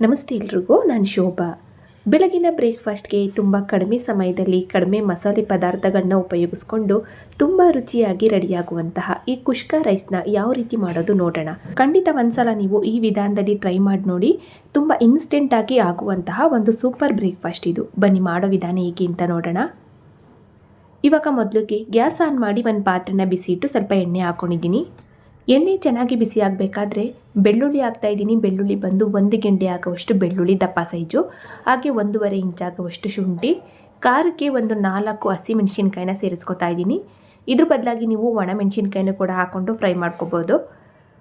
ನಮಸ್ತೆ ಎಲ್ರಿಗೂ, ನಾನು ಶೋಭಾ. ಬೆಳಗಿನ ಬ್ರೇಕ್ಫಾಸ್ಟ್ಗೆ ತುಂಬ ಕಡಿಮೆ ಸಮಯದಲ್ಲಿ ಕಡಿಮೆ ಮಸಾಲೆ ಪದಾರ್ಥಗಳನ್ನ ಉಪಯೋಗಿಸ್ಕೊಂಡು ತುಂಬ ರುಚಿಯಾಗಿ ರೆಡಿಯಾಗುವಂತಹ ಈ ಕುಷ್ಕ ರೈಸ್ನ ಯಾವ ರೀತಿ ಮಾಡೋದು ನೋಡೋಣ. ಖಂಡಿತ ಒಂದ್ಸಲ ನೀವು ಈ ವಿಧಾನದಲ್ಲಿ ಟ್ರೈ ಮಾಡಿ ನೋಡಿ, ತುಂಬ ಇನ್ಸ್ಟೆಂಟಾಗಿ ಆಗುವಂತಹ ಒಂದು ಸೂಪರ್ ಬ್ರೇಕ್ಫಾಸ್ಟ್ ಇದು. ಬನ್ನಿ ಮಾಡೋ ವಿಧಾನ ಹೇಗೆ ಅಂತ ನೋಡೋಣ. ಇವಾಗ ಮೊದಲಿಗೆ ಗ್ಯಾಸ್ ಆನ್ ಮಾಡಿ ಒಂದು ಪಾತ್ರೆನ ಬಿಸಿ ಇಟ್ಟು ಸ್ವಲ್ಪ ಎಣ್ಣೆ ಹಾಕೊಂಡಿದ್ದೀನಿ. ಎಣ್ಣೆ ಚೆನ್ನಾಗಿ ಬಿಸಿ ಆಗಬೇಕಾದ್ರೆ ಬೆಳ್ಳುಳ್ಳಿ ಹಾಕ್ತಾ ಇದ್ದೀನಿ. ಬೆಳ್ಳುಳ್ಳಿ ಬಂದು ಒಂದು ಗೆಂಡೆ ಆಗುವಷ್ಟು ಬೆಳ್ಳುಳ್ಳಿ, ದಪ್ಪ ಸೈಜು. ಹಾಗೆ ಒಂದೂವರೆ ಇಂಚ್ ಆಗುವಷ್ಟು ಶುಂಠಿ. ಖಾರಕ್ಕೆ ಒಂದು ನಾಲ್ಕು ಹಸಿ ಮೆಣಸಿನ್ಕಾಯಿನ ಸೇರಿಸ್ಕೊತಾ ಇದ್ದೀನಿ. ಇದ್ರ ಬದಲಾಗಿ ನೀವು ಒಣ ಮೆಣಸಿನ್ಕಾಯಿನೂ ಕೂಡ ಹಾಕ್ಕೊಂಡು ಫ್ರೈ ಮಾಡ್ಕೋಬೋದು.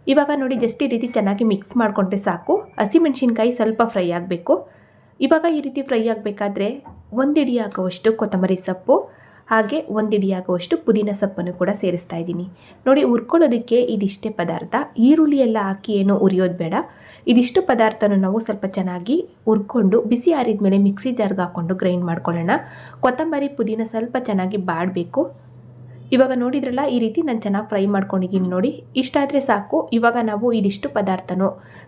ಇವಾಗ ನೋಡಿ ಜಸ್ಟ್ ಈ ರೀತಿ ಚೆನ್ನಾಗಿ ಮಿಕ್ಸ್ ಮಾಡಿಕೊಂಡ್ರೆ ಸಾಕು. ಹಸಿ ಮೆಣಸಿನ್ಕಾಯಿ ಸ್ವಲ್ಪ ಫ್ರೈ ಆಗಬೇಕು. ಇವಾಗ ಈ ರೀತಿ ಫ್ರೈ ಆಗಬೇಕಾದ್ರೆ ಒಂದಿಡಿ ಹಾಕುವಷ್ಟು ಕೊತ್ತಂಬರಿ ಸೊಪ್ಪು ಹಾಗೆ ಒಂದಿಡಿಯಾಗುವಷ್ಟು ಪುದೀನ ಸೊಪ್ಪನ್ನು ಕೂಡ ಸೇರಿಸ್ತಾ ಇದ್ದೀನಿ. ನೋಡಿ, ಹುರ್ಕೊಳ್ಳೋದಕ್ಕೆ ಇದಿಷ್ಟೇ ಪದಾರ್ಥ. ಈರುಳ್ಳಿ ಎಲ್ಲ ಹಾಕಿ ಏನು ಉರಿಯೋದು ಬೇಡ. ಇದಿಷ್ಟು ಪದಾರ್ಥನ ನಾವು ಸ್ವಲ್ಪ ಚೆನ್ನಾಗಿ ಹುರ್ಕೊಂಡು ಬಿಸಿ ಆರಿದ ಮೇಲೆ ಮಿಕ್ಸಿ ಜಾರ್ಗೆ ಹಾಕ್ಕೊಂಡು ಗ್ರೈಂಡ್ ಮಾಡ್ಕೊಳ್ಳೋಣ. ಕೊತ್ತಂಬರಿ, ಪುದೀನ ಸ್ವಲ್ಪ ಚೆನ್ನಾಗಿ ಬಾಡಬೇಕು. ಇವಾಗ ನೋಡಿದ್ರಲ್ಲ, ಈ ರೀತಿ ನಾನು ಚೆನ್ನಾಗಿ ಫ್ರೈ ಮಾಡ್ಕೊಂಡಿದ್ದೀನಿ ನೋಡಿ. ಇಷ್ಟಾದರೆ ಸಾಕು. ಇವಾಗ ನಾವು ಇದಿಷ್ಟು ಪದಾರ್ಥನೂ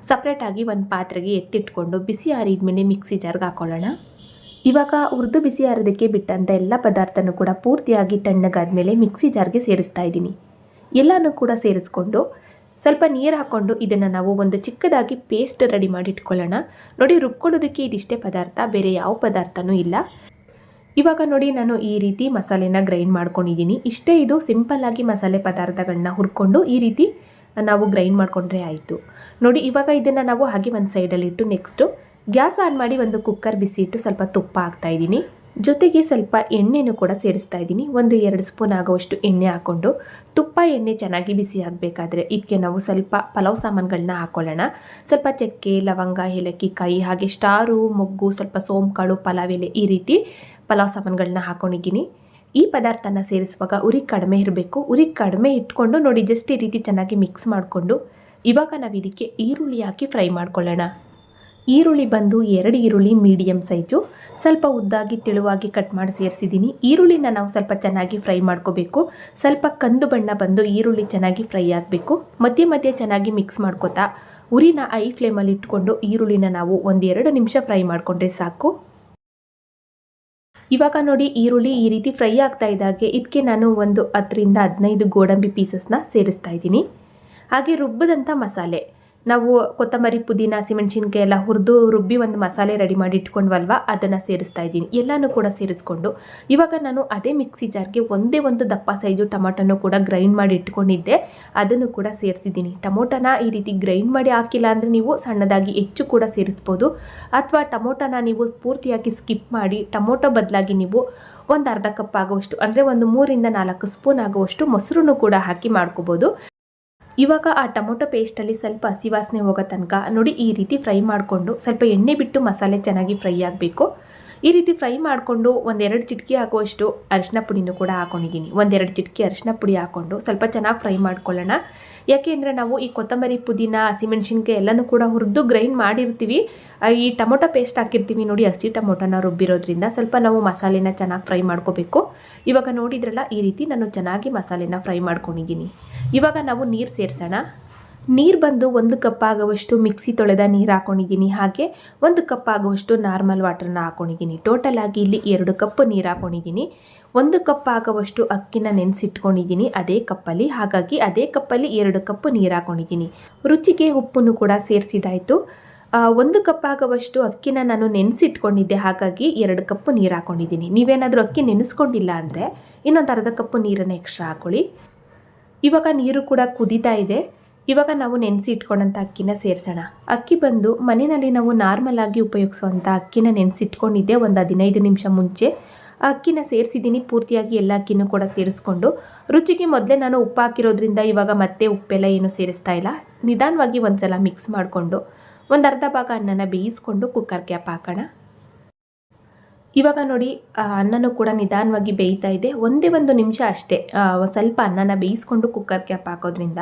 ಸಪ್ರೇಟಾಗಿ ಒಂದು ಪಾತ್ರೆಗೆ ಎತ್ತಿಟ್ಕೊಂಡು ಬಿಸಿ ಆರಿದ ಮೇಲೆ ಮಿಕ್ಸಿ ಜಾರ್ಗೆ ಹಾಕ್ಕೊಳ್ಳೋಣ. ಇವಾಗ ಹುರಿದು ಬಿಸಿ ಆರೋದಕ್ಕೆ ಬಿಟ್ಟಂಥ ಎಲ್ಲ ಪದಾರ್ಥನೂ ಕೂಡ ಪೂರ್ತಿಯಾಗಿ ತಣ್ಣಗಾದ್ಮೇಲೆ ಮಿಕ್ಸಿ ಜಾರ್ಗೆ ಸೇರಿಸ್ತಾ ಇದ್ದೀನಿ. ಎಲ್ಲನೂ ಕೂಡ ಸೇರಿಸ್ಕೊಂಡು ಸ್ವಲ್ಪ ನೀರು ಹಾಕ್ಕೊಂಡು ಇದನ್ನು ನಾವು ಒಂದು ಚಿಕ್ಕದಾಗಿ ಪೇಸ್ಟ್ ರೆಡಿ ಮಾಡಿ ಇಟ್ಕೊಳ್ಳೋಣ ನೋಡಿ ರುಬ್ಕೊಳ್ಳೋದಕ್ಕೆ ಇದಿಷ್ಟೇ ಪದಾರ್ಥ, ಬೇರೆ ಯಾವ ಪದಾರ್ಥನೂ ಇಲ್ಲ. ಇವಾಗ ನೋಡಿ ನಾನು ಈ ರೀತಿ ಮಸಾಲೆನ ಗ್ರೈಂಡ್ ಮಾಡ್ಕೊಂಡಿದ್ದೀನಿ. ಇಷ್ಟೇ ಇದು ಸಿಂಪಲ್ಲಾಗಿ ಮಸಾಲೆ ಪದಾರ್ಥಗಳನ್ನ ಹುರ್ಕೊಂಡು ಈ ರೀತಿ ನಾವು ಗ್ರೈಂಡ್ ಮಾಡಿಕೊಂಡ್ರೆ ಆಯಿತು. ನೋಡಿ ಇವಾಗ ಇದನ್ನು ನಾವು ಹಾಗೆ ಒಂದು ಸೈಡಲ್ಲಿಟ್ಟು ನೆಕ್ಸ್ಟು ಗ್ಯಾಸ್ ಆನ್ ಮಾಡಿ ಒಂದು ಕುಕ್ಕರ್ ಬಿಸಿ ಇಟ್ಟು ಸ್ವಲ್ಪ ತುಪ್ಪ ಹಾಕ್ತಾ ಇದ್ದೀನಿ. ಜೊತೆಗೆ ಸ್ವಲ್ಪ ಎಣ್ಣೆನೂ ಕೂಡ ಸೇರಿಸ್ತಾ ಇದ್ದೀನಿ. ಒಂದು ಎರಡು ಸ್ಪೂನ್ ಆಗುವಷ್ಟು ಎಣ್ಣೆ ಹಾಕ್ಕೊಂಡು. ತುಪ್ಪ, ಎಣ್ಣೆ ಚೆನ್ನಾಗಿ ಬಿಸಿ ಆಗಬೇಕಾದ್ರೆ ಇದಕ್ಕೆ ನಾವು ಸ್ವಲ್ಪ ಪಲಾವ್ ಸಾಮಾನುಗಳನ್ನ ಹಾಕ್ಕೊಳ್ಳೋಣ ಸ್ವಲ್ಪ ಚಕ್ಕೆ, ಲವಂಗ, ಏಲಕ್ಕಿ, ಕಾಯಿ, ಹಾಗೆ ಸ್ಟಾರು, ಮೊಗ್ಗು, ಸ್ವಲ್ಪ ಸೋಂಕಾಳು, ಪಲಾವ್ ಎಲೆ ಈ ರೀತಿ ಪಲಾವ್ ಸಾಮಾನುಗಳನ್ನ ಹಾಕ್ಕೊಂಡಿದ್ದೀನಿ ಈ ಪದಾರ್ಥನ ಸೇರಿಸುವಾಗ ಉರಿ ಕಡಿಮೆ ಇರಬೇಕು. ಉರಿ ಕಡಿಮೆ ಇಟ್ಕೊಂಡು ನೋಡಿ, ಜಸ್ಟ್ ಈ ರೀತಿ ಚೆನ್ನಾಗಿ ಮಿಕ್ಸ್ ಮಾಡಿಕೊಂಡು. ಇವಾಗ ನಾವು ಇದಕ್ಕೆ ಈರುಳ್ಳಿ ಹಾಕಿ ಫ್ರೈ ಮಾಡ್ಕೊಳ್ಳೋಣ. ಈರುಳ್ಳಿ ಬಂದು ಎರಡು ಈರುಳ್ಳಿ ಮೀಡಿಯಮ್ ಸೈಜು. ಸ್ವಲ್ಪ ಉದ್ದಾಗಿ ತೆಳುವಾಗಿ ಕಟ್ ಮಾಡಿ ಸೇರಿಸಿದ್ದೀನಿ. ಈರುಳ್ಳಿನ ನಾವು ಸ್ವಲ್ಪ ಚೆನ್ನಾಗಿ ಫ್ರೈ ಮಾಡ್ಕೋಬೇಕು. ಸ್ವಲ್ಪ ಕಂದು ಬಣ್ಣ ಬಂದು ಈರುಳ್ಳಿ ಚೆನ್ನಾಗಿ ಫ್ರೈ ಆಗಬೇಕು. ಮಧ್ಯೆ ಮಧ್ಯೆ ಚೆನ್ನಾಗಿ ಮಿಕ್ಸ್ ಮಾಡ್ಕೋತಾ ಉರಿನ ಐ ಫ್ಲೇಮಲ್ಲಿ ಇಟ್ಕೊಂಡು ಈರುಳ್ಳಿನ ನಾವು ಒಂದೆರಡು ನಿಮಿಷ ಫ್ರೈ ಮಾಡಿಕೊಂಡ್ರೆ ಸಾಕು. ಇವಾಗ ನೋಡಿ ಈರುಳ್ಳಿ ಈ ರೀತಿ ಫ್ರೈ ಆಗ್ತಾ ಇದ್ದಾಗೆ ಇದಕ್ಕೆ ನಾನು ಒಂದು ಹತ್ತರಿಂದ ಹದಿನೈದು ಗೋಡಂಬಿ ಪೀಸಸ್ನ ಸೇರಿಸ್ತಾ ಇದ್ದೀನಿ. ಹಾಗೆ ರುಬ್ಬದಂಥ ಮಸಾಲೆ. ನಾವು ಕೊತ್ತಂಬರಿ, ಪುದೀನ ಹಸಿಮೆಣ್ಸಿನ್ಕಾಯಿ ಎಲ್ಲ ಹುರಿದು ರುಬ್ಬಿ ಒಂದು ಮಸಾಲೆ ರೆಡಿ ಮಾಡಿ ಇಟ್ಕೊಂಡ್ವಲ್ವ? ಅದನ್ನು ಸೇರಿಸ್ತಾ ಇದ್ದೀನಿ. ಎಲ್ಲನೂ ಕೂಡ ಸೇರಿಸ್ಕೊಂಡು. ಇವಾಗ ನಾನು ಅದೇ ಮಿಕ್ಸಿ ಜಾರ್ಗೆ ಒಂದೇ ಒಂದು ದಪ್ಪ ಸೈಜು ಟೊಮೊಟೊನೂ ಕೂಡ ಗ್ರೈಂಡ್ ಮಾಡಿ ಇಟ್ಕೊಂಡಿದ್ದೆ. ಅದನ್ನು ಕೂಡ ಸೇರಿಸಿದ್ದೀನಿ. ಟೊಮೊಟೊನ ಈ ರೀತಿ ಗ್ರೈಂಡ್ ಮಾಡಿ ಹಾಕಿಲ್ಲ ಅಂದರೆ ನೀವು ಸಣ್ಣದಾಗಿ ಹೆಚ್ಚು ಕೂಡ ಸೇರಿಸ್ಬೋದು. ಅಥವಾ ಟೊಮೊಟೊನ ನೀವು ಪೂರ್ತಿಯಾಗಿ ಸ್ಕಿಪ್ ಮಾಡಿ ಟೊಮೊಟೊ ಬದಲಾಗಿ ನೀವು ಒಂದು ಅರ್ಧ ಕಪ್ ಆಗುವಷ್ಟು, ಅಂದರೆ ಒಂದು ಮೂರಿಂದ ನಾಲ್ಕು ಸ್ಪೂನ್ ಆಗುವಷ್ಟು ಮೊಸರು ಕೂಡ ಹಾಕಿ ಮಾಡ್ಕೋಬೋದು. ಇವಾಗ ಆ ಟೊಮೊಟೊ ಪೇಸ್ಟಲ್ಲಿ ಸ್ವಲ್ಪ ಹಸಿ ವಾಸನೆ ಹೋಗೋ ತನಕ ನೋಡಿ ಈ ರೀತಿ ಫ್ರೈ ಮಾಡಿಕೊಂಡು ಸ್ವಲ್ಪ ಎಣ್ಣೆ ಬಿಟ್ಟು ಮಸಾಲೆ ಚೆನ್ನಾಗಿ ಫ್ರೈ ಆಗಬೇಕು. ಈ ರೀತಿ ಫ್ರೈ ಮಾಡಿಕೊಂಡು ಒಂದೆರಡು ಚಿಟಕಿ ಹಾಕುವಷ್ಟು ಅರಿಶಿನ ಪುಡಿನೂ ಕೂಡ ಹಾಕೊಂಡಿದ್ದೀನಿ. ಒಂದೆರಡು ಚಿಟಕಿ ಅರಿಶಿನ ಪುಡಿ ಹಾಕ್ಕೊಂಡು ಸ್ವಲ್ಪ ಚೆನ್ನಾಗಿ ಫ್ರೈ ಮಾಡ್ಕೊಳ್ಳೋಣ. ಯಾಕೆಂದರೆ ನಾವು ಈ ಕೊತ್ತಂಬರಿ, ಪುದೀನ, ಹಸಿಮೆಣ್ಸಿನ್ಕಾಯಿ ಎಲ್ಲನೂ ಕೂಡ ಹುರಿದು ಗ್ರೈಂಡ್ ಮಾಡಿರ್ತೀವಿ. ಈ ಟೊಮೊಟೊ ಪೇಸ್ಟ್ ಹಾಕಿರ್ತೀವಿ ನೋಡಿ, ಹಸಿ ಟೊಮೊಟೊನ ರುಬ್ಬಿರೋದ್ರಿಂದ ಸ್ವಲ್ಪ ನಾವು ಮಸಾಲೆನ ಚೆನ್ನಾಗಿ ಫ್ರೈ ಮಾಡ್ಕೋಬೇಕು. ಇವಾಗ ನೋಡಿದ್ರಲ್ಲ, ಈ ರೀತಿ ನಾನು ಚೆನ್ನಾಗಿ ಮಸಾಲೆನ ಫ್ರೈ ಮಾಡ್ಕೊಂಡಿದ್ದೀನಿ. ಇವಾಗ ನಾವು ನೀರು ಸೇರಿಸೋಣ. ನೀರು ಬಂದು ಒಂದು ಕಪ್ ಆಗುವಷ್ಟು ಮಿಕ್ಸಿ ತೊಳೆದ ನೀರು ಹಾಕೊಂಡಿದ್ದೀನಿ. ಹಾಗೆ ಒಂದು ಕಪ್ ಆಗುವಷ್ಟು ನಾರ್ಮಲ್ ವಾಟರ್ನ ಹಾಕೊಂಡಿದ್ದೀನಿ. ಟೋಟಲ್ ಆಗಿ ಇಲ್ಲಿ ಎರಡು ಕಪ್ ನೀರು ಹಾಕೊಂಡಿದ್ದೀನಿ. ಒಂದು ಕಪ್ ಆಗುವಷ್ಟು ಅಕ್ಕಿನ ನೆನೆಸಿಟ್ಕೊಂಡಿದ್ದೀನಿ ಅದೇ ಕಪ್ಪಲ್ಲಿ ಹಾಗಾಗಿ ಅದೇ ಕಪ್ಪಲ್ಲಿ ಎರಡು ಕಪ್ ನೀರು ಹಾಕೊಂಡಿದ್ದೀನಿ. ರುಚಿಗೆ ಉಪ್ಪನ್ನು ಕೂಡ ಸೇರಿಸಿದಾಯಿತು. ಒಂದು ಕಪ್ ಆಗುವಷ್ಟು ಅಕ್ಕಿನ ನಾನು ನೆನೆಸಿಟ್ಕೊಂಡಿದ್ದೆ. ಹಾಗಾಗಿ ಎರಡು ಕಪ್ ನೀರು ಹಾಕೊಂಡಿದ್ದೀನಿ. ನೀವೇನಾದರೂ ಅಕ್ಕಿ ನೆನೆಸ್ಕೊಂಡಿಲ್ಲ ಅಂದರೆ ಇನ್ನೊಂದು ಅರ್ಧ ಕಪ್ಪು ನೀರನ್ನು ಎಕ್ಸ್ಟ್ರಾ ಹಾಕೊಳ್ಳಿ. ಇವಾಗ ನೀರು ಕೂಡ ಕುದೀತಾ ಇದೆ. ಇವಾಗ ನಾವು ನೆನೆಸಿ ಇಟ್ಕೊಂಡಂಥ ಅಕ್ಕಿನ ಸೇರಿಸೋಣ. ಅಕ್ಕಿ ಬಂದು ಮನೆಯಲ್ಲಿ ನಾವು ನಾರ್ಮಲ್ ಆಗಿ ಉಪಯೋಗಿಸುವಂಥ ಅಕ್ಕಿನ ನೆನೆಸಿಟ್ಕೊಂಡಿದ್ದೆ ಒಂದು ಹದಿನೈದು ನಿಮಿಷ ಮುಂಚೆ. ಅಕ್ಕಿನ ಸೇರಿಸಿದ್ದೀನಿ, ಪೂರ್ತಿಯಾಗಿ ಎಲ್ಲ ಅಕ್ಕಿನೂ ಕೂಡ ಸೇರಿಸ್ಕೊಂಡು. ರುಚಿಗೆ ಮೊದಲೇ ನಾನು ಉಪ್ಪು ಹಾಕಿರೋದ್ರಿಂದ ಇವಾಗ ಮತ್ತೆ ಉಪ್ಪೆಲ್ಲ ಏನು ಸೇರಿಸ್ತಾ ಇಲ್ಲ. ನಿಧಾನವಾಗಿ ಒಂದು ಸಲ ಮಿಕ್ಸ್ ಮಾಡಿಕೊಂಡು ಒಂದು ಅರ್ಧ ಭಾಗ ಅನ್ನನ ಬೇಯಿಸ್ಕೊಂಡು ಕುಕ್ಕರ್ ಕ್ಯಾಪ್ ಹಾಕೋಣ. ಇವಾಗ ನೋಡಿ ಅನ್ನನೂ ಕೂಡ ನಿಧಾನವಾಗಿ ಬೇಯ್ತಾ ಇದೆ. ಒಂದೇ ಒಂದು ನಿಮಿಷ ಅಷ್ಟೇ ಸ್ವಲ್ಪ ಅನ್ನನ ಬೇಯಿಸ್ಕೊಂಡು ಕುಕ್ಕರ್ ಕ್ಯಾಪ್ ಹಾಕೋದ್ರಿಂದ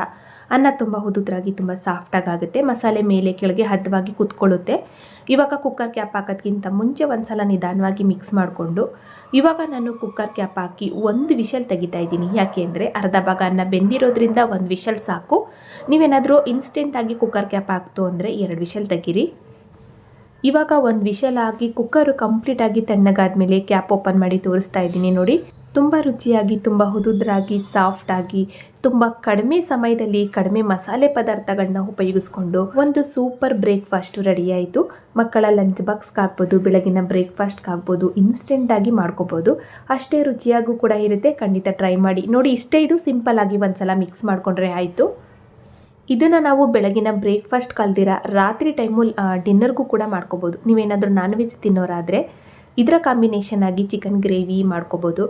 ಅನ್ನ ತುಂಬ ಹುದುದ್ರಾಗಿ ತುಂಬ ಸಾಫ್ಟಾಗಿ ಆಗುತ್ತೆ ಮಸಾಲೆ ಮೇಲೆ ಕೆಳಗೆ ಹದವಾಗಿ ಕುತ್ಕೊಳ್ಳುತ್ತೆ. ಇವಾಗ ಕುಕ್ಕರ್ ಕ್ಯಾಪ್ ಹಾಕೋದ್ಕಿಂತ ಮುಂಚೆ ಒಂದು ಸಲ ನಿಧಾನವಾಗಿ ಮಿಕ್ಸ್ ಮಾಡಿಕೊಂಡು, ಇವಾಗ ನಾನು ಕುಕ್ಕರ್ ಕ್ಯಾಪ್ ಹಾಕಿ ಒಂದು ವಿಷಲ್ ತೆಗಿತಾ ಇದ್ದೀನಿ. ಯಾಕೆ ಅಂದರೆ ಅರ್ಧ ಭಾಗ ಅನ್ನ ಬೆಂದಿರೋದ್ರಿಂದ ಒಂದು ವಿಷಲ್ ಸಾಕು. ನೀವೇನಾದರೂ ಇನ್ಸ್ಟೆಂಟಾಗಿ ಕುಕ್ಕರ್ ಕ್ಯಾಪ್ ಹಾಕ್ತು ಅಂದರೆ ಎರಡು ವಿಷಲ್ ತೆಗೀರಿ. ಇವಾಗ ಒಂದು ವಿಷಲ್ ಆಗಿ ಕುಕ್ಕರು ಕಂಪ್ಲೀಟಾಗಿ ತಣ್ಣಗಾದ್ಮೇಲೆ ಕ್ಯಾಪ್ ಓಪನ್ ಮಾಡಿ ತೋರಿಸ್ತಾ ಇದ್ದೀನಿ ನೋಡಿ. ತುಂಬ ರುಚಿಯಾಗಿ, ತುಂಬ ಹುದುದ್ರಾಗಿ ಸಾಫ್ಟಾಗಿ ತುಂಬ ಕಡಿಮೆ ಸಮಯದಲ್ಲಿ ಕಡಿಮೆ ಮಸಾಲೆ ಪದಾರ್ಥಗಳನ್ನ ಉಪಯೋಗಿಸ್ಕೊಂಡು ಒಂದು ಸೂಪರ್ ಬ್ರೇಕ್ಫಾಸ್ಟ್ ರೆಡಿ ಆಯಿತು. ಮಕ್ಕಳ ಲಂಚ್ ಬಾಕ್ಸ್ಗೆ ಆಗ್ಬೋದು ಬೆಳಗಿನ ಬ್ರೇಕ್ಫಾಸ್ಟ್ಗಾಗ್ಬೋದು ಇನ್ಸ್ಟೆಂಟಾಗಿ ಮಾಡ್ಕೋಬೋದು. ಅಷ್ಟೇ ರುಚಿಯಾಗೂ ಕೂಡ ಇರುತ್ತೆ. ಖಂಡಿತ ಟ್ರೈ ಮಾಡಿ. ನೋಡಿ, ಇಷ್ಟೇ ಇದು ಸಿಂಪಲ್ ಆಗಿ ಒಂದ್ಸಲ ಮಿಕ್ಸ್ ಮಾಡಿಕೊಂಡ್ರೆ ಆಯಿತು. ಇದನ್ನು ನಾವು ಬೆಳಗಿನ ಬ್ರೇಕ್ಫಾಸ್ಟ್ ಕಲ್ದಿರ ರಾತ್ರಿ ಟೈಮು ಡಿನ್ನರ್ಗೂ ಕೂಡ ಮಾಡ್ಕೋಬೋದು. ನೀವೇನಾದರೂ ನಾನ್ ವೆಜ್ ತಿನ್ನೋರಾದರೆ ಇದರ ಕಾಂಬಿನೇಷನ್ ಆಗಿ ಚಿಕನ್ ಗ್ರೇವಿ ಮಾಡ್ಕೋಬೋದು.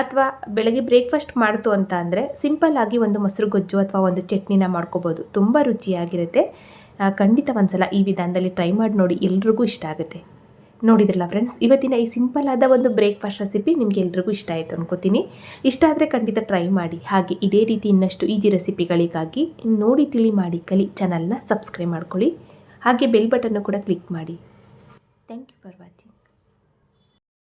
ಅಥವಾ ಬೆಳಗ್ಗೆ ಬ್ರೇಕ್ಫಾಸ್ಟ್ ಮಾಡ್ತು ಅಂತ ಅಂದರೆ ಸಿಂಪಲ್ ಆಗಿ ಒಂದು ಮೊಸರು ಗೊಜ್ಜು ಅಥವಾ ಒಂದು ಚಟ್ನಿನ ಮಾಡ್ಕೋಬೋದು. ತುಂಬ ರುಚಿಯಾಗಿರುತ್ತೆ. ಖಂಡಿತ ಒಂದ್ಸಲ ಈ ವಿಧಾನದಲ್ಲಿ ಟ್ರೈ ಮಾಡಿ ನೋಡಿ, ಎಲ್ರಿಗೂ ಇಷ್ಟ ಆಗುತ್ತೆ. ನೋಡಿದ್ರಲ್ಲ ಫ್ರೆಂಡ್ಸ್ ಇವತ್ತಿನ ಈ ಸಿಂಪಲ್ ಆದ ಒಂದು ಬ್ರೇಕ್ಫಾಸ್ಟ್ ರೆಸಿಪಿ ನಿಮ್ಗೆ ಎಲ್ರಿಗೂ ಇಷ್ಟ ಆಯಿತು ಅನ್ಕೋತೀನಿ. ಇಷ್ಟ ಆದರೆ ಖಂಡಿತ ಟ್ರೈ ಮಾಡಿ. ಹಾಗೆ ಇದೇ ರೀತಿ ಇನ್ನಷ್ಟು ಈಜಿ ರೆಸಿಪಿಗಳಿಗಾಗಿ ನೋಡಿ, ತಿಳಿ ಮಾಡಿ, ಕಲಿ ಚಾನಲ್ನ ಸಬ್ಸ್ಕ್ರೈಬ್ ಮಾಡ್ಕೊಳ್ಳಿ. ಹಾಗೆ ಬೆಲ್ ಬಟನ್ನು ಕೂಡ ಕ್ಲಿಕ್ ಮಾಡಿ. Thank you for watching